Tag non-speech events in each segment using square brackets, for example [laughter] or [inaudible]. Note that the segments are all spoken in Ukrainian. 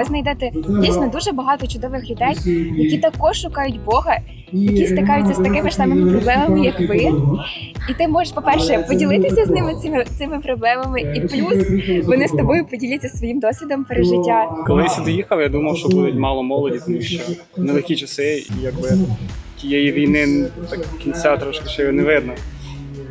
ви знайдете дійсно дуже багато чудових людей, які також шукають Бога, які стикаються з такими ж самими проблемами, як ви. І ти можеш, по-перше, поділитися з ними цими цими проблемами, і плюс вони з тобою поділяться своїм досвідом пережиття. Коли я сюди їхав, я думав, що буде мало молоді, тому що нелегкі часи, і якби тієї війни так кінця трошки ще не видно.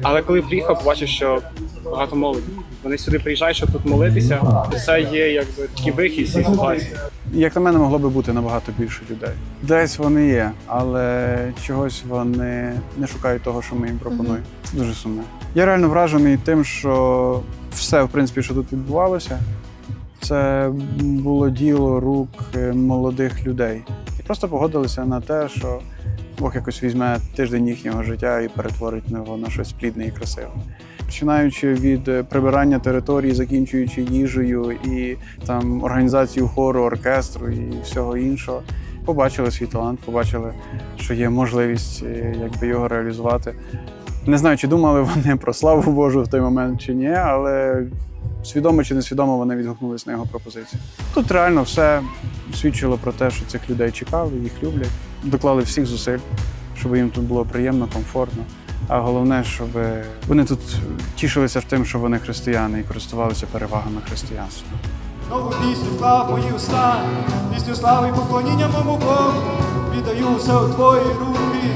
Але коли приїхав, побачив, що багато молоді. Вони сюди приїжджають, щоб тут молитися. Це є якби такий вихід з цієї ситуації. Як на мене, могло би бути набагато більше людей. Десь вони є, але чогось вони не шукають того, що ми їм пропонуємо. Це дуже сумно. Я реально вражений тим, що все, в принципі, що тут відбувалося, це було діло рук е, молодих людей. І просто погодилися на те, що Бог якось візьме тиждень їхнього життя і перетворить його на щось плідне і красиве. Починаючи від е, прибирання території, закінчуючи їжею і там організацією хору, оркестру і всього іншого, побачили свій талант, побачили, що є можливість е, якби його реалізувати. Не знаю, чи думали вони про славу Божу в той момент чи ні, але свідомо чи несвідомо вони відгукнулись на його пропозицію. Тут реально все свідчило про те, що цих людей чекали, їх люблять, доклали всіх зусиль, щоб їм тут було приємно, комфортно. А головне, щоб вони тут тішилися тим, що вони християни і користувалися перевагами християнства. Нову пісню вклав мої уста, пісню слави і поклоніння моєму Богу. Віддаю все у твої руки,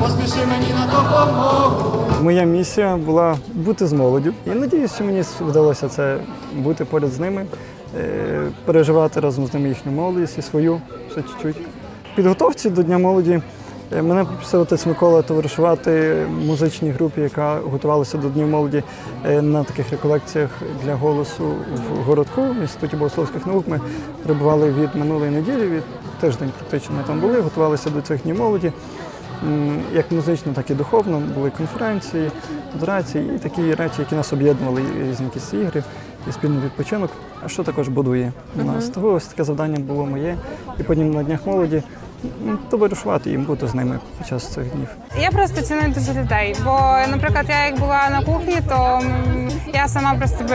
поспіши мені на допомогу. Моя місія була бути з молоддю. І надіюсь, що мені вдалося це бути поряд з ними, е, переживати разом з ними їхню молодість і свою ще чуть-чуть. Підготовці до Дня молоді мене попросив отець Микола товаришувати музичній групі, яка готувалася до Днів молоді е, на таких реколекціях для голосу в городку в інституті богословських наук. Ми прибували від минулої неділі, від тиждень практично ми там були, готувалися до цих днів молоді. Як музично, так і духовно. Були конференції, адорації і такі речі, які нас об'єднували, різні якісь ігри, і спільний відпочинок, а що також будує нас. Того ось таке завдання було моє. І потім на днях молоді м, товаришувати їм, бути з ними під час цих днів. Я просто ціную дуже людей. Бо, наприклад, я як була на кухні, то я сама просто би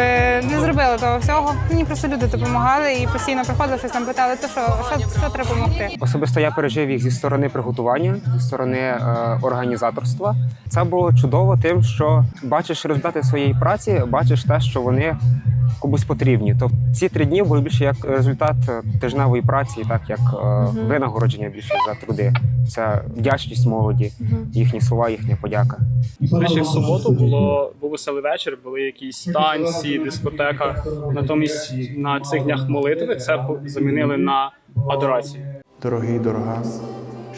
не зробила того всього. Мені просто люди допомагали і постійно приходили, щось там питали, то що, що, що треба допомогти. Особисто я пережив їх зі сторони приготування, зі сторони е, організаторства. Це було чудово тим, що бачиш результати своєї праці, бачиш те, що вони комусь потрібні. Тобто ці три дні були більше як результат е, тижневої праці, так як е, винагородження більше за труди. Це вдячність молоді, їхні слова, їхня подяка. До речі, в суботу було був веселий вечір, були якісь танці, дискотека. Натомість на цих днях молитви це замінили на адорацію. Дорогий, дорога,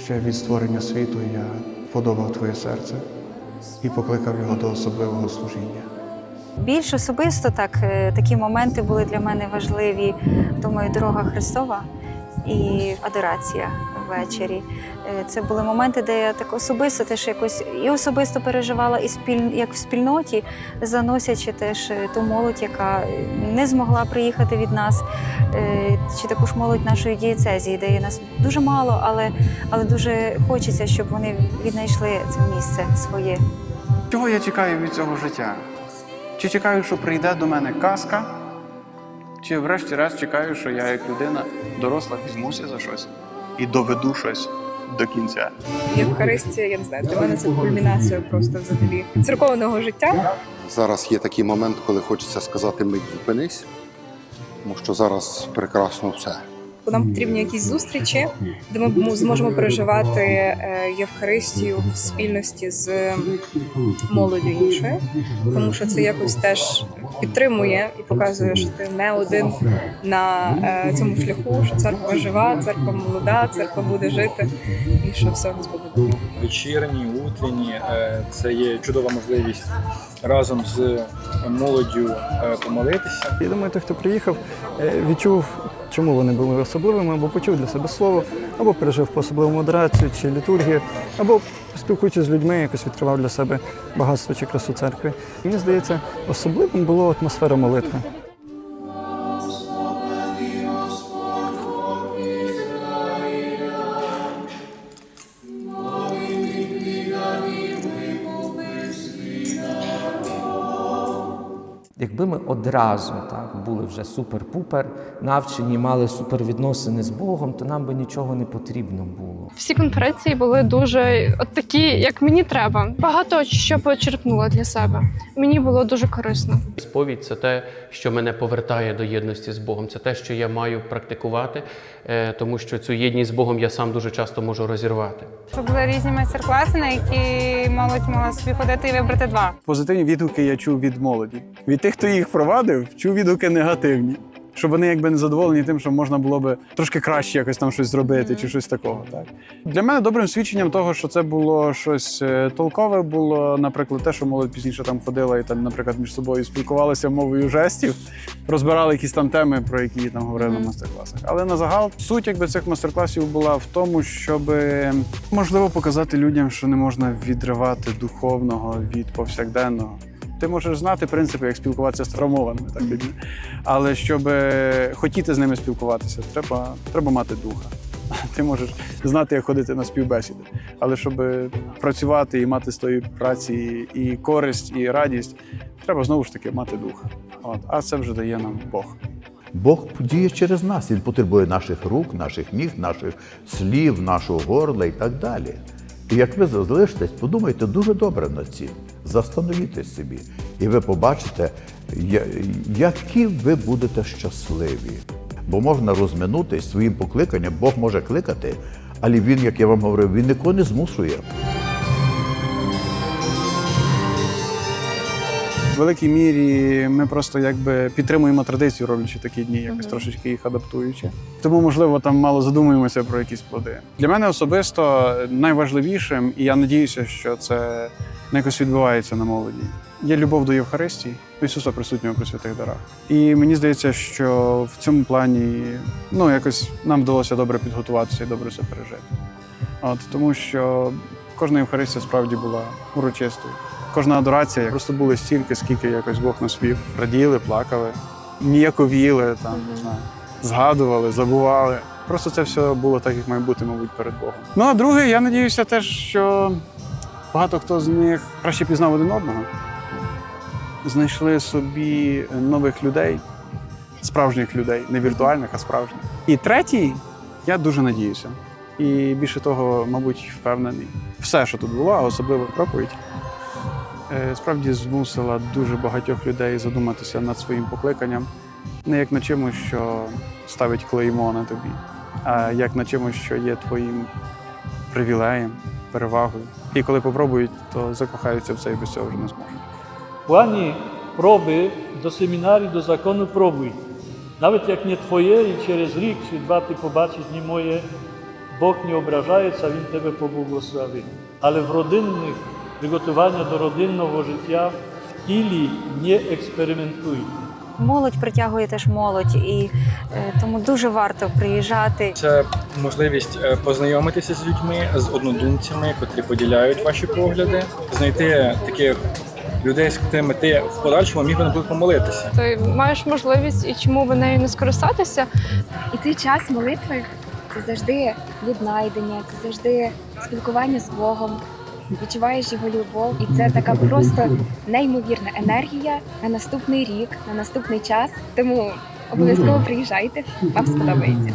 ще від створення світу я подобав твоє серце і покликав його до особливого служіння. Більш особисто так е, такі моменти були для мене важливі. Думаю, дорога Христова і адорація ввечері. Е, Це були моменти, де я так особисто теж якось і особисто переживала, і спіль, як в спільноті, заносячи теж е, ту молодь, яка не змогла приїхати від нас, е, чи також молодь нашої дієцезії, де є нас дуже мало, але, але дуже хочеться, щоб вони віднайшли це місце своє. Чого я чекаю від цього життя? Чи чекаю, що прийде до мене казка? Чи врешті-решт чекаю, що я як людина доросла візьмуся за щось і доведу щось до кінця? Євхаристія, я не знаю, для мене це кульмінація просто взагалі церковного життя. Зараз є такий момент, коли хочеться сказати мить зупинись, тому що зараз прекрасно все. Бо Нам потрібні якісь зустрічі, де ми зможемо переживати е, Євхаристію в спільності з молоддю іншою, тому що це якось теж підтримує і показує, що ти не один на е, цьому шляху, що церква жива, церква молода, церква буде жити, і що все буде. вечірні, утренні. Е, Це є чудова можливість разом з молоддю помолитися. Я думаю, той, хто приїхав, відчув, чому вони були особливими, або почув для себе слово, або пережив по особливу модерацію чи літургію, або спілкуючись з людьми, якось відкривав для себе багатство чи красу церкви. Мені здається, особливим була атмосфера молитви. Якби ми одразу так були вже супер-пупер навчені, мали супервідносини з Богом, то нам би нічого не потрібно було. Всі конференції були дуже от такі, як мені треба. Багато що почерпнула для себе. Мені було дуже корисно. Сповідь це те, що мене повертає до єдності з Богом. Це те, що я маю практикувати, е, тому що цю єдність з Богом я сам дуже часто можу розірвати. Що були різні майстер-класи, на які молодь могла собі ходити і вибрати два. Позитивні відгуки я чув від молоді. Від тих, хто їх провадив, чув відгуки негативні. Щоб вони якби не задоволені тим, що можна було би трошки краще якось там щось зробити чи щось такого. Так для мене добрим свідченням того, що це було щось е, толкове, було, наприклад, те, що молодь пізніше там ходила і там, наприклад, між собою спілкувалися мовою жестів, розбирали якісь там теми, про які там говорили на майстер-класах. Але на загал суть якби цих майстер-класів була в тому, щоб можливо показати людям, що не можна відривати духовного від повсякденного. Ти можеш знати принципи, як спілкуватися з травмованими так людьми. Але щоб е, хотіти з ними спілкуватися, треба, треба мати духа. [laughs] Ти можеш знати, як ходити на співбесіди. Але щоб працювати і мати з тої праці і користь, і радість, треба знову ж таки мати духа. От. А це вже дає нам Бог. Бог діє через нас. Він потребує наших рук, наших ніг, наших слів, нашого горла і так далі. І як ви залишитесь, подумайте дуже добре над цим, застановітесь собі, і ви побачите, які ви будете щасливі. Бо можна розминутись своїм покликанням, Бог може кликати, але він, як я вам говорив, він нікого не змушує. В великій мірі ми просто якби підтримуємо традицію, роблячи такі дні, якось трошечки їх адаптуючи. Тому, можливо, там мало задумуємося про якісь плоди. Для мене особисто найважливішим, і я надіюся, що це не якось відбувається на молоді. Є любов до Євхаристії, Ісуса присутнього при святих дарах. І мені здається, що в цьому плані ну якось нам вдалося добре підготуватися і добре це пережити. От тому, що кожна Євхаристія справді була урочистою. Кожна адорація просто були стільки, скільки якось Бог нас вів. Раділи, плакали, ніяковіли, там, не знаю, згадували, забували. Просто це все було так, як має бути, мабуть, перед Богом. Ну а друге, я надіюся теж, що багато хто з них краще пізнав один одного, знайшли собі нових людей, справжніх людей, не віртуальних, а справжніх. І третій, я дуже надіюся. І більше того, мабуть, впевнений, все, що тут було, а особливо проповідь, справді змусила дуже багатьох людей задуматися над своїм покликанням, не як на чимось, що ставить клеймо на тобі, а як на чимось, що є твоїм привілеєм, перевагою. І коли попробують, то закохаються в це і без цього вже не зможуть. Плані проби до семінарії, до закону пробуй. Навіть як не твоє, і через рік чи два ти побачиш не моє, Бог не ображається, Він тебе поблагословить. Але в родинних приготування до родинного життя в тілі не експериментуй. Молодь притягує теж молодь, і е, тому дуже варто приїжджати. Це можливість е, познайомитися з людьми, з однодумцями, котрі поділяють ваші погляди, знайти таких людей, з якими ти в подальшому міг би наприклад, помолитися. Ти маєш можливість і чому би нею не скористатися. І цей час молитви це завжди віднайдення, це завжди спілкування з Богом. Відчуваєш його любов, і це така просто неймовірна енергія на наступний рік, на наступний час. Тому обов'язково приїжджайте, вам сподобається.